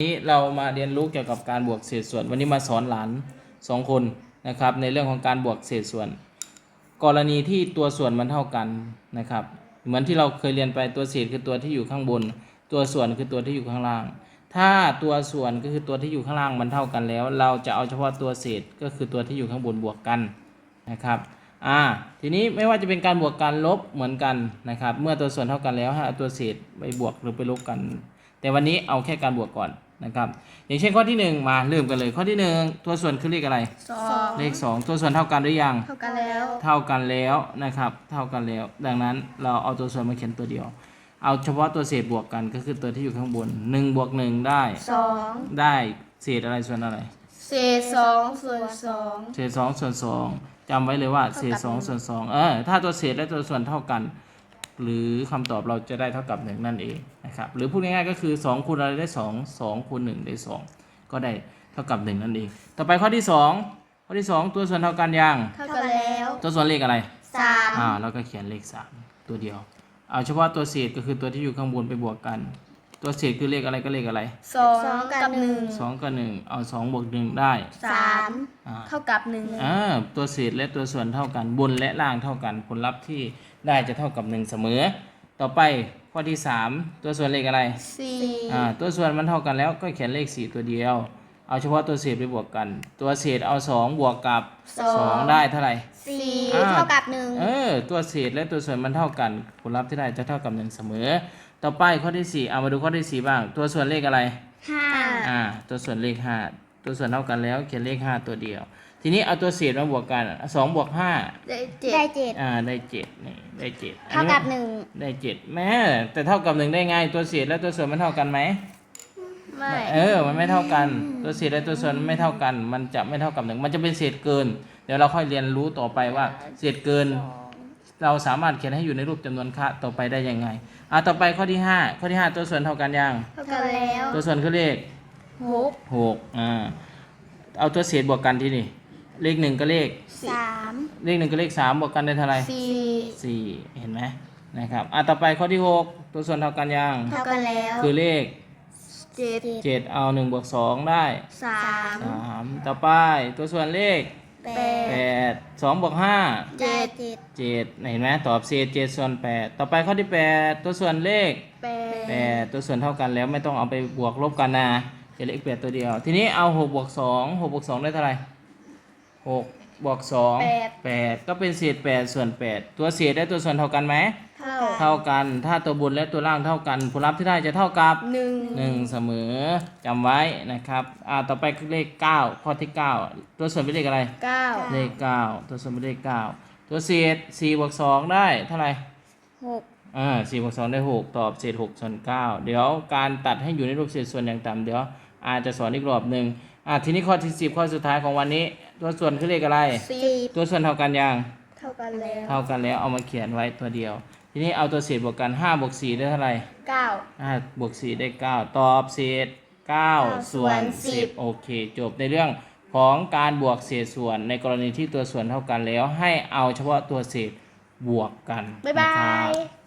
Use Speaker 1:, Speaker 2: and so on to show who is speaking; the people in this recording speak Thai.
Speaker 1: นี้เรามาเรียนรู้เกี่ยวกับการบวกเศษส่วน วันนี้มาสอนหลานสองคนนะครับในเรื่องของการบวกเศษส่วน กรณีที่ตัวส่วนมันเท่ากันนะครับเหมือนที่เราเคยเรียนไปตัวเศษคือตัวที่อยู่ข้างบน ตัวส่วนคือตัวที่อยู่ข้างล่าง ถ้าตัวส่วนก็คือตัวที่อยู่ข้างล่างมันเท่ากันแล้ว เราจะเอาเฉพาะตัวเศษก็คือตัวที่อยู่ข้างบนบวกกันนะครับอ่าทีนี้ไม่ว่าจะเป็นการบวกการลบเหมือนกันนะครับเมื่อตัวส่วนเท่ากันแล้วให้เอาตัวเศษไปบวกหรือไปลบกัน แต่วันนี้เอาแค่การบวกก่อนนะครับ อย่างเช่นข้อที่หนึ่งมาเริ่มกันเลย ข้อที่หนึ่งตัวส่วนคือเลขอะไร
Speaker 2: สอง
Speaker 1: เลขสองตัวส่วนเท่ากันหรือยัง
Speaker 2: เท่ากันแล้ว
Speaker 1: เท่ากันแล้วนะครับ เท่ากันแล้ว ดังนั้นเราเอาตัวส่วนมาเขียนตัวเดียว เอาเฉพาะตัวเศษบวกกันก็คือตัวที่อยู่ข้างบน1บวก1ได้
Speaker 2: สอง
Speaker 1: ได้เศษอะไรส่วนอะไร
Speaker 2: เศษสองส่วนสอง
Speaker 1: เศษ2ส่วน2จำไว้เลยว่าเศษ2ส่วน2เออถ้าตัวเศษและตัวส่วนเท่ากัน หรือคำตอบเราจะได้เท่ากับ 1 นั่นเองนะครับหรือพูดง่ายๆก็คือ 2คูณอะไรได้ 2 2คูณ1ได้ 2 ก็ได้เท่ากับ 1 นั่นเอง ต่อไปข้อที่ 2 ข้อที่ 2 ตัวส่วนเท่ากันยัง
Speaker 2: เท่ากันแล้ว
Speaker 1: ตัวส่วนเลขอะไร
Speaker 2: สาม
Speaker 1: อ่าแล้วก็เขียนเลขสามตัวเดียว เอาเฉพาะตัวเศษก็คือตัวที่อยู่ข้างบนไปบวกกัน ตัวเศษคือเลขอะไรก็เลขอะไร
Speaker 2: สองกับหนึ่ง
Speaker 1: สองกับหนึ่งเอาสองบวกหนึ่งได้
Speaker 2: สาม
Speaker 1: อ่า
Speaker 2: เท่ากับหนึ่ง
Speaker 1: อ่าตัวเศษและตัวส่วนเท่ากันบนและล่างเท่ากันผลลัพธ์ที่ได้จะเท่ากับหนึ่งเสมอ ต่อไปข้อที่สามตัวส่วนเลขอะไร
Speaker 2: สี่
Speaker 1: อ่าตัวส่วนมันเท่ากันแล้วก็เขียนเลขสี่ตัวเดียว เอาเฉพาะตัวเศษไปบวกกัน ตัวเศษเอาสองบวกกับสองได้เท่าไหร่
Speaker 2: สี่
Speaker 1: อ่า
Speaker 2: เท่ากับหนึ่ง
Speaker 1: เออตัวเศษและตัวส่วนมันเท่ากัน ผลลัพธ์ที่ได้จะเท่ากับหนึ่งเสมอ ต่อไปข้อที่สี่เอามาดูข้อที่สี่บ้าง ตัวส่วนเลขอะไร
Speaker 2: ห้า
Speaker 1: อ่า ตัวส่วนเลขห้าตัวส่วนเท่ากันแล้วเขียนเลขห้าตัวเดียว ทีนี้เอาตัวเศษมาบวกกันสองบวกห้า
Speaker 2: ได้เจ็ดได้เจ็ด
Speaker 1: อ่าได้เจ็ดนี่ได้เจ็ดอั
Speaker 2: เท่ากับหนึ่ง
Speaker 1: ได้เจ็ดแม่แต่เท่ากับหนึ่งได้ไงตัวเศษและตัวส่วนมันเท่ากันไหม
Speaker 2: ไม่
Speaker 1: เออ มันไม่เท่ากันตัวเศษและตัวส่วนไม่เท่ากัน มันจะไม่เท่ากับหนึ่งมันจะเป็นเศษเกิน เดี๋ยวเราค่อยเรียนรู้ต่อไปว่า เศษเกิน เราสามารถเขียนให้อยู่ในรูปจำนวนค่าต่อไปได้ยังไงอะต่อไปข้อที่ห้าข้อที่ห้าตัวส่วนเท่ากันยัง
Speaker 2: เท่ากันแล้ว
Speaker 1: ตัวส่วนคือเลข
Speaker 2: หก
Speaker 1: หกอ่าเอาตัวเศษบวกกันที่นี่ เลขหนึ่งกับเลข
Speaker 2: สาม
Speaker 1: เลขหนึ่งกับเลขสามบวกกันได้เท่าไหร่
Speaker 2: สี่
Speaker 1: สี่เห็นไหมนะครับอะต่อไปข้อที่หกตัวส่วนเท่ากันยัง
Speaker 2: เท่ากันแล้ว
Speaker 1: คือเลข
Speaker 2: เจ็ด
Speaker 1: เจ็ดเอาหนึ่งบวกสองได้
Speaker 2: สาม
Speaker 1: สามต่อไปตัวส่วนเลข
Speaker 2: แป
Speaker 1: แป
Speaker 2: ด
Speaker 1: ดสองบวกห้า
Speaker 2: เจ็ดเจ็ด
Speaker 1: เจ็ดเห็นไหมตอบเศษเจ็ดส่วนแปดต่อไปข้อที่แปดตัวส่วนเลข
Speaker 2: แป
Speaker 1: แป
Speaker 2: ด
Speaker 1: ดตัวส่วนเท่ากันแล้วไม่ต้องเอาไปบวกลบกันนะจะเลขแปดตัวเดียว ทีนี้เอาหกบวกสองหกบวกสองได้เท่าไหร่หกบวกสองแปดก็เป็นเศษแปดส่วนแปดตัวเศษและตัวส่วนเท่ากันไหม
Speaker 2: เท่า
Speaker 1: เท่ากัน ถ้าตัวบนและตัวล่างเท่ากัน ผลลัพธ์ที่ได้จะเท่ากับ
Speaker 2: หนึ่ง
Speaker 1: หนึ่งเสมอจำไว้นะครับอ่าต่อไปคือเลขเก้าข้อที่เก้าตัวส่วนเป็นเลขอะไร
Speaker 2: เก้า
Speaker 1: เลขเก้าตัวส่วนเป็นเลขเก้าตัวเศษสี่บวกสองได้เท่าไหร่
Speaker 2: หก
Speaker 1: อ่าสี่บวกสองได้หกตอบเศษหกส่วนเก้าเดี๋ยวการตัดให้อยู่ในรูปเศษส่วนอย่างต่ำเดี๋ยวอาจจะสอนอีกรอบหนึ่งอ่าทีนี้ข้อที่สิบข้อสุดท้ายของวันนี้ ตัวส่วนคือเลขอะไร
Speaker 2: สี่
Speaker 1: ตัวส่วนเท่ากันยัง
Speaker 2: เท่ากันแล้ว
Speaker 1: เท่ากันแล้วเอามาเขียนไว้ตัวเดียว ทีนี้เอาตัวเศษบวกกันห้าบวกสี่ได้เท่าไหร่
Speaker 2: เก้า
Speaker 1: ห้าบวกสี่ได้เก้าตอบเศษเก้าส่วน
Speaker 2: ส่วนสิ
Speaker 1: สิบบ โอเค จบในเรื่องของการบวกเศษส่วนในกรณีที่ตัวส่วนเท่ากันแล้ว ให้เอาเฉพาะตัวเศษบวกกัน
Speaker 2: บ๊ายบา
Speaker 1: นะครับ
Speaker 2: ย